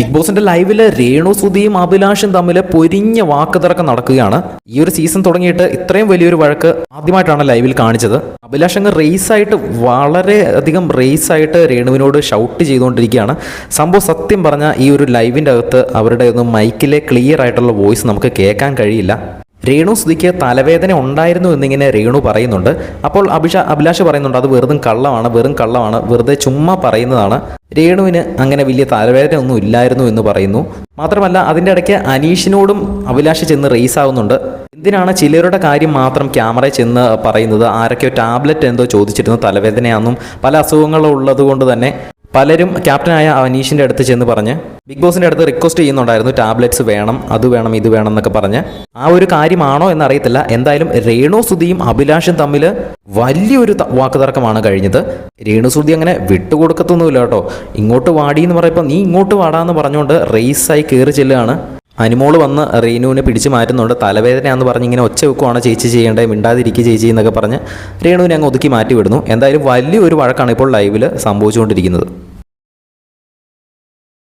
Big ബോസിന്റെ ലൈവിൽ രേണു സുധിയും അഭിലാഷും തമ്മിൽ പൊരിഞ്ഞ വാക്കുതർക്കം നടക്കുകയാണ്. ഈ ഒരു സീസൺ തുടങ്ങിയിട്ട് ഇത്രയും വലിയൊരു വഴക്ക് ആദ്യമായിട്ടാണ് ലൈവിൽ കാണിച്ചത്. അഭിലാഷ് അങ്ങ് റേസ് ആയിട്ട് വളരെ അധികം റേസ് ആയിട്ട് രേണുവിനോട് ഷൗട്ട് ചെയ്തുകൊണ്ടിരിക്കുകയാണ്. സംഭവം സത്യം പറഞ്ഞ ഈ ഒരു ലൈവിന്റെ അകത്ത് അവരുടെ ഒന്നും മൈക്കിലെ ക്ലിയർ ആയിട്ടുള്ള വോയിസ് നമുക്ക് കേൾക്കാൻ കഴിയില്ല. രേണു സ്തുതിക്ക് തലവേദന ഉണ്ടായിരുന്നു എന്നിങ്ങനെ രേണു പറയുന്നുണ്ട്. അപ്പോൾ അഭിഷ അഭിലാഷ് പറയുന്നുണ്ട് അത് വെറുതും കള്ളമാണ് വെറും കള്ളമാണ് വെറുതെ ചുമ്മാ പറയുന്നതാണ്. രേണുവിന് അങ്ങനെ വലിയ തലവേദന ഒന്നും ഇല്ലായിരുന്നു എന്ന് പറയുന്നു. മാത്രമല്ല അതിന്റെ ഇടയ്ക്ക് അനീഷിനോടും അഭിലാഷ് ചെന്ന് റേസ് ആവുന്നുണ്ട്. എന്തിനാണ് ചിലരുടെ കാര്യം മാത്രം ക്യാമറയിൽ ചെന്ന് പറയുന്നത്? ആരൊക്കെയോ ടാബ്ലറ്റ് എന്തോ ചോദിച്ചിരുന്നു തലവേദനയാണെന്നും പല അസുഖങ്ങളും ഉള്ളത് കൊണ്ട് തന്നെ. പലരും ക്യാപ്റ്റനായ അനീഷിന്റെ അടുത്ത് ചെന്ന് പറഞ്ഞ് ബിഗ് ബോസിന്റെ അടുത്ത് റിക്വസ്റ്റ് ചെയ്യുന്നുണ്ടായിരുന്നു ടാബ്ലറ്റ്സ് വേണം അത് വേണം ഇത് വേണം എന്നൊക്കെ പറഞ്ഞ്. ആ ഒരു കാര്യമാണോ എന്നറിയത്തില്ല. എന്തായാലും രേണു സുധിയും അഭിലാഷും തമ്മിൽ വലിയൊരു വാക്കുതർക്കമാണ് കഴിഞ്ഞത്. രേണു സുധി അങ്ങനെ വിട്ടുകൊടുക്കത്തൊന്നുമില്ല കേട്ടോ. ഇങ്ങോട്ട് വാടി എന്ന് പറയുമ്പോൾ നീ ഇങ്ങോട്ട് വാടാന്ന് പറഞ്ഞുകൊണ്ട് റേസായി കയറി ചെല്ലുകയാണ്. അനുമോൾ വന്ന് റേണുവിനെ പിടിച്ചു മാറ്റുന്നുണ്ട്. തലവേദനയാന്ന് പറഞ്ഞ് ഇങ്ങനെ ഒച്ച വെക്കുവാണ് ചേച്ചി ചെയ്യേണ്ടത് മിണ്ടാതിരിക്കുക ചേച്ചി എന്നൊക്കെ പറഞ്ഞ് രേണുവിനെ അങ്ങ് ഒതുക്കി മാറ്റി വിടുന്നു എന്തായാലും വലിയൊരു വഴക്കാണ് ഇപ്പോൾ ലൈവിൽ സംഭവിച്ചുകൊണ്ടിരിക്കുന്നത്.